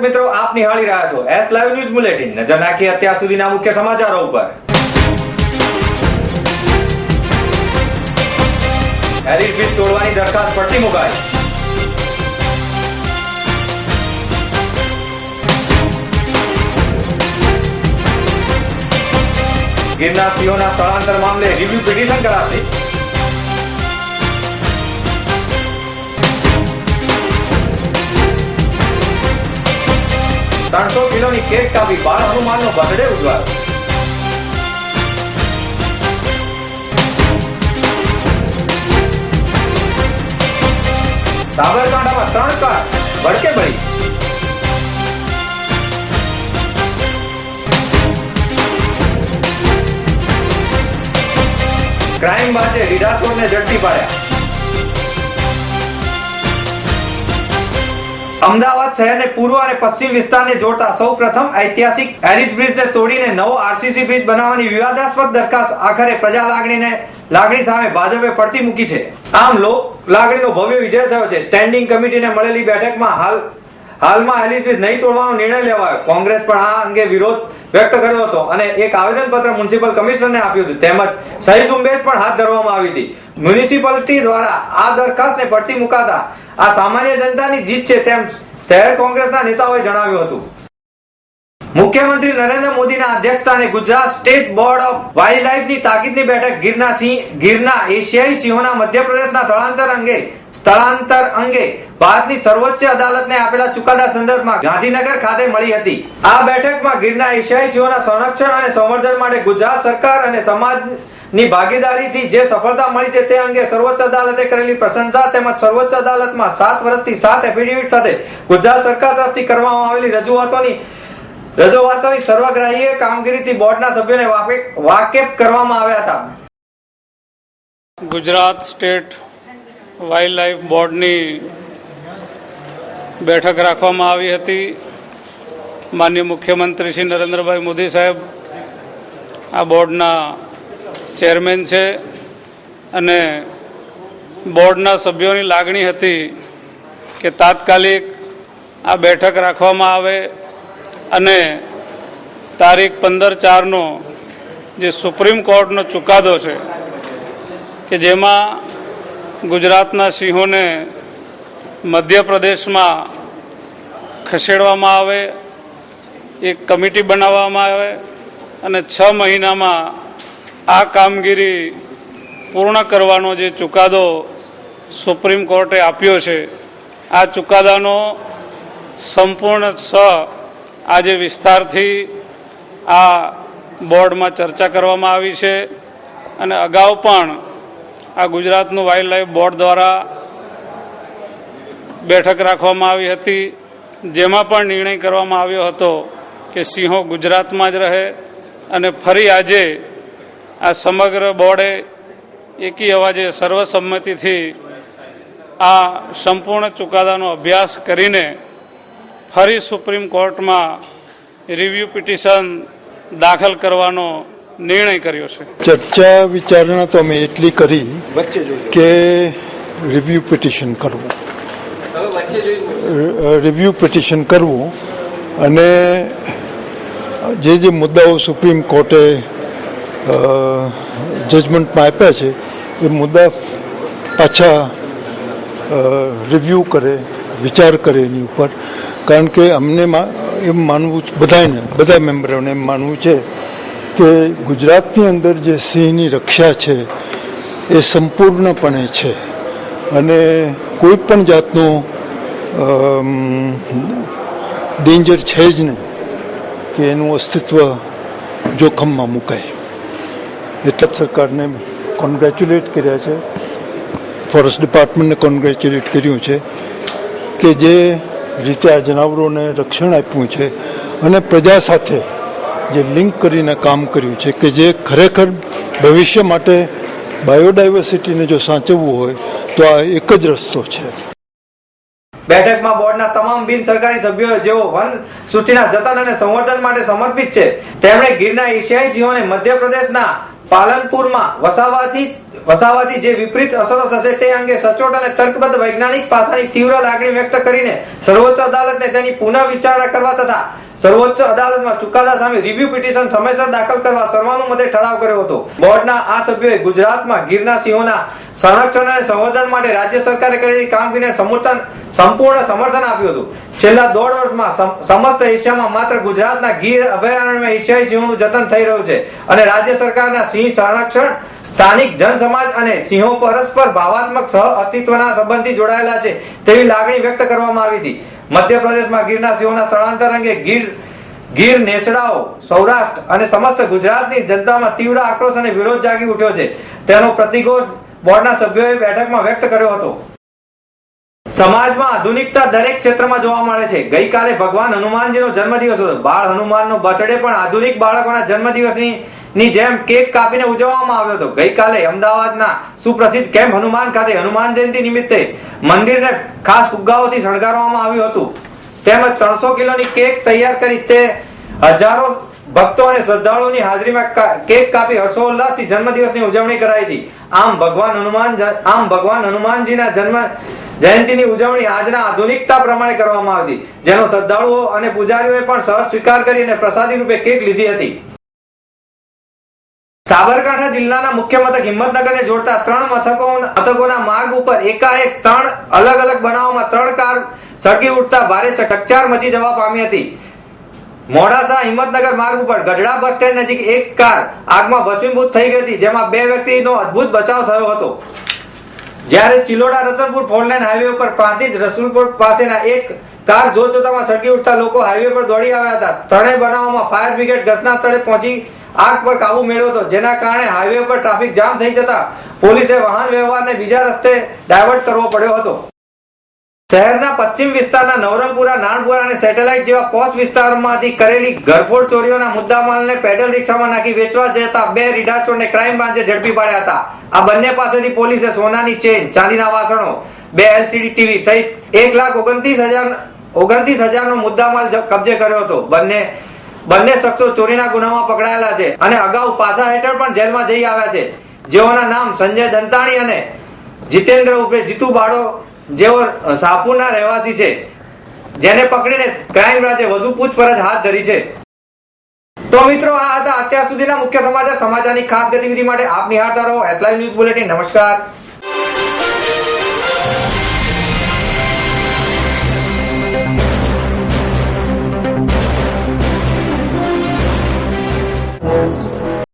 મિત્રો, આપ નિહાળી રહ્યા છો એસ લાઈવ ન્યૂઝ બુલેટિન નજર નાખી અત્યાર સુધીના મુખ્ય સમાચારો ઉપર. હેરિસ બ્રિજ તોડવાની દરખાસ્ત પડતી મુકાઈ. ગિરનાર સિંહોના સ્થળાંતર મામલે રિવ્યુ પિટિશન કરાશે. ત્રણસો કિલોની કેક કાપી બાળ હનુમાનનો બર્થડે ઉજવાયો. સાબરકાંઠામાં ત્રણ કાર ભડકે ભળી ક્રાઇમ બાચે ને ઝડપી પાડ્યા. અમદાવાદ શહેરને પૂર્વ અને પશ્ચિમ વિસ્તારને જોડતા સૌપ્રથમ ઐતિહાસિક હેરિસ બ્રિજને તોડીને નવો આરસીસી બ્રિજ બનાવવાની વિવાદાસ્પદ દરખાસ્ત આખરે પ્રજા લાગણીને, લાગણી સામે ભાજપે પડતી મૂકી છે. આમ લોક લાગણીનો ભવ્ય વિજય થયો છે. સ્ટેન્ડિંગ કમિટીને મળેલી બેઠકમાં હાલ, હાલમાં હેરિસ બ્રિજ નહીં તોડવાનો નિર્ણય લેવાયો. કોંગ્રેસ પણ આ અંગે વિરોધ વ્યક્ત કર્યો હતો. અને એક આવેદનપત્ર મ્યુનિસિપલ કમિશનરને આપ્યું હતું. તેમજ સહી ઝુંબેશ પણ હાથ ધરવામાં આવી હતી. મ્યુનિસિપાલિટી દ્વારા આ દરખાસ્તને પડતી મુકાતા આ સામાન્ય જનતાની જીત છે તેમ શહેર કોંગ્રેસના નેતાઓએ જણાવ્યું હતું. મુખ્યમંત્રી નરેન્દ્ર મોદીના અધ્યક્ષસ્થાને Gujarat state board of wild લાઇફની તાકીદની બેઠક ગીરના સિંહ ગીરના એશિયાઈ સિંહોના મધ્યપ્રદેશના સ્થળાંતર અંગે સ્થળાંતર અંગે ભારતની સર્વોચ્ચ અદાલતને આપેલા ચુકાદા સંદર્ભમાં ગાંધીનગર ખાતે મળી હતી. આ બેઠકમાં ગીરના એશિયાઈ સંરક્ષણ અને સંવર્ધન માટે ગુજરાત સરકાર અને સમાજની ભાગીદારીથી જે સફળતા મળી છે તે અંગે સર્વોચ્ચ અદાલતે કરેલી પ્રશંસા તેમજ સર્વોચ્ચ અદાલતમાં સાત વર્ષથી સાત એફિડેવિટ સાથે ગુજરાત સરકાર તરફથી કરવામાં આવેલી રજૂઆતોની રજૂઆતોની સર્વગ્રાહી કામગીરીથી બોર્ડના સભ્યોને વાકે- વાકેફ કરવામાં આવ્યા હતા. ગુજરાત સ્ટેટ વાઇલ્ડ લાઈફ બોર્ડની બેઠક રાખવામાં આવી હતી. માન્ય મુખ્યમંત્રી શ્રી નરેન્દ્રભાઈ મોદી સાહેબ આ બોર્ડના ચેરમેન છે અને બોર્ડના સભ્યોની લાગણી હતી કે તાત્કાલિક આ બેઠક રાખવામાં આવે અને તારીખ પંદર ચારનો જે સુપ્રીમ કોર્ટનો ચુકાદો છે કે જેમાં ગુજરાતના સિંહોને મધ્યપ્રદેશમાં ખસેડવામાં આવે, એક કમિટી બનાવવામાં આવે અને છ મહિનામાં આ કામગીરી પૂર્ણ કરવાનો જે ચુકાદો સુપ્રીમ કોર્ટે આપ્યો છે, આ ચુકાદાનો સંપૂર્ણ સ આજે વિસ્તારથી આ બોર્ડમાં ચર્ચા કરવામાં આવી છે અને અગાઉ પણ આ ગુજરાતનું વાઇલ્ડ લાઈફ બોર્ડ દ્વારા બેઠક રાખવામાં આવી હતી, જેમાં પણ નિર્ણય કરવામાં આવ્યો હતો કે સિંહો ગુજરાતમાં જ રહે અને ફરી આજે આ સમગ્ર બોર્ડે એકી અવાજે સર્વસંમતિથી આ સંપૂર્ણ ચુકાદાનો અભ્યાસ કરીને ફરી સુપ્રીમ કોર્ટમાં રિવ્યૂ પિટિશન દાખલ કરવાનો નિર્ણય કર્યો છે. ચર્ચા વિચારણા તો અમે એટલી કરી કે રિવ્યુ પિટિશન કરવું. રિવ્યુ પિટિશન કરવું અને જે જે મુદ્દાઓ સુપ્રીમ કોર્ટે જજમેન્ટમાં આપ્યા છે એ મુદ્દા પાછા રિવ્યુ કરે વિચાર કરે એની ઉપર. કારણ કે અમને મા- એમ માનવું બધાને બધા મેમ્બરોને એમ માનવું છે કે ગુજરાતની અંદર જે સિંહની રક્ષા છે એ સંપૂર્ણપણે છે. અને કોઈ પણ જાતનું ડેન્જર છે જ નહીં કે એનું અસ્તિત્વ જોખમમાં મુકાય. એટલે જ સરકારને કોન્ગ્રેચ્યુલેટ કર્યા છે. ફોરેસ્ટ ડિપાર્ટમેન્ટને કોન્ગ્રેચ્યુલેટ કર્યું છે કે જે રીતે આ જનાવરોને રક્ષણ આપ્યું છે અને પ્રજા સાથે જે લિંક કરીને કામ કર્યું છે કે જે ખરેખર ભવિષ્ય માટે બાયોડાયવર્સિટીને જો સાચવવું હોય, તો આ એક જ રસ્તો છે. બેઠકમાં બોર્ડના તમામ બિન સરકારી સભ્યો જેઓ વન સૃષ્ટિના જતન અને સંવર્ધન માટે સમર્પિત છે, તેમણે ગીરના એશિયાઈ સિંહોને મધ્યપ્રદેશના પાલનપુરમાં વસાવાથી વસાવાથી જે વિપરીત અસરો થશે તે અંગે સચોટ અને તર્કબદ્ધ વૈજ્ઞાનિક પાસાની તીવ્ર લાગણી વ્યક્ત કરીને સર્વોચ્ચ અદાલતને તેની પુનઃ વિચારણા કરવા તથા સર્વોચ્ચ અદાલતમાં ચુકાદા સામે રિવ્યુ પિટિશન સમયસર દાખલ કરવા સર્વાનુમતે ઠરાવ કર્યો હતો. બોર્ડના આ સભ્યોએ ગુજરાતમાં ગીરના સિંહોના સંરક્ષણ અને સંવર્ધન માટે રાજ્ય સરકારે કરેલી કામગીરીને સમર્થન, સંપૂર્ણ સમર્થન આપ્યું હતું. છેલ્લા દોઢ વર્ષમાં સમ- સમસ્ત એશિયામાં માત્ર ગુજરાતના ગીર અભયારણ્યમાં એશિયાઈ સિંહોનું જતન થઈ રહ્યું છે અને રાજ્ય સરકારના સિંહ સંરક્ષણ, સ્થાનિક જન સમાજ અને સિંહો પરસ્પર ભાવાત્મક સહ અસ્તિત્વના સંબંધથી જોડાયેલા છે તેવી લાગણી વ્યક્ત કરવામાં આવી હતી. મધ્યપ્રદેશમાં ગીરના સિંહોના સ્થળાંતર અંગે ગીર ગીર નેસડાઓ, સૌરાષ્ટ્ર અને સમસ્ત ગુજરાતની જનતામાં તીવ્ર આક્રોશ અને વિરોધ જાગી ઉઠ્યો છે. તેનો પ્રતિઘોષ બોર્ડના સભ્યોએ બેઠકમાં વ્યક્ત કર્યો હતો. સમાજમાં આધુનિકતા દરેક ક્ષેત્રમાં જોવા મળે છે. ગઈકાલે ભગવાન હનુમાનજીનો જન્મદિવસ હતો. બાળ હનુમાનનો બર્થડે પણ આધુનિક બાળકોના જન્મદિવસની ની જેમ કેક કાપીને ઉજવવામાં આવ્યો હતો. ગઈકાલે અમદાવાદના સુપ્રસિદ્ધ કેમ્પ હનુમાન ખાતે હનુમાન જયંતિ નિમિત્તે મંદિરને ખાસ ફુગ્ગાઓથી શણગારવામાં આવ્યું હતું. તેમજ ત્રણસો કિલોની કેક તૈયાર કરી તે હજારો ભક્તો અને શ્રદ્ધાળુઓની હાજરીમાં કેક કાપી હર્ષોલ્લાસથી જન્મદિવસની ઉજવણી કરાઈ હતી. આમ ભગવાન હનુમાન આમ ભગવાન હનુમાનજીના જન્મ જયંતિની ઉજવણી આજના આધુનિકતા પ્રમાણે કરવામાં આવી જેનો શ્રદ્ધાળુઓ અને પૂજારીઓએ પણ સહજ સ્વીકાર કરી અને પ્રસાદી રૂપે કેક લીધી હતી. સાબરકાંઠા જિલ્લાના મુખ્ય મથક હિંમતનગરને જોડતા ત્રણ મથકો મથકોના માર્ગ ઉપર એકાએક ત્રણ અલગ અલગ બનાવમાં ત્રણ કાર સળગી ઉઠતા ભારે ચકચાર મચી જવા પામી હતી. મોડાસા હિંમતનગર માર્ગ ઉપર ગઢડા બસ સ્ટેન્ડ નજીક એક કાર આગમાં ભસ્મીભૂત થઈ ગઈ હતી, જેમાં બે વ્યક્તિનો અદ્ભુત બચાવ થયો હતો. જ્યારે Chiloda Ratanpur four lane highway ઉપર પ્રાંતિજ રસુલપુર પાસેના એક કાર જોત જોતામાં સળગી ઉઠતા લોકો હાઈવે પર દોડી આવ્યા હતા. ત્રણેય બનાવમાં ફાયર બ્રિગેડ ઘટના સ્થળે પહોંચી આગ પર કાબુ મેળવ્યો હતો. જેના કારણે હાઈવે પર ટ્રાફિક જામ થઈ જતા પોલીસે વાહન વ્યવહારને બીજા રસ્તે ડાયવર્ટ કરવો પડ્યો હતો. શહેરના પશ્ચિમ વિસ્તારના નવરંગપુરા, નાનપુરા અને સેટેલાઇટ જેવા પોશ વિસ્તારમાંથી કરેલી ઘરફોડ ચોરીઓના મુદ્દામાલને પેડલ રિક્ષામાં નાખી વેચવા જતા બે રીઢાચોરને ક્રાઇમ બ્રાન્ચે ઝડપી પાડ્યા હતા. આ બંને પાસેથી પોલીસે સોનાની ચેન, ચાંદીના વાસણો, બે એલસીડી ટીવી સહિત એક લાખ ઓગણત્રીસ હજાર, ઓગણત્રીસ હજારનો મુદ્દામાલ કબજે કર્યો હતો. બંને બંને શખ્સો ચોરીના ગુનામાં પકડાયેલા છે અને અગાઉ પાસા હેઠળ પણ જેલમાં જઈ આવ્યા છે. જેઓના નામ સંજય દંતાણી અને જીતેન્દ્ર ઉર્ફે જીતુ બાળો, જેઓ સાપુરના રહેવાસી છે, જેને પકડીને ક્રાઇમ બ્રાન્ચે વધુ પૂછપરછ હાથ ધરી છે. તો મિત્રો, આ હતા અત્યાર સુધીના મુખ્ય સમાચાર. સમાચારની ખાસ ગતિવિધિ માટે આપ નિહાળતા રહો. એસ લાઈવ ન્યૂઝ બુલેટિન નમસ્કાર.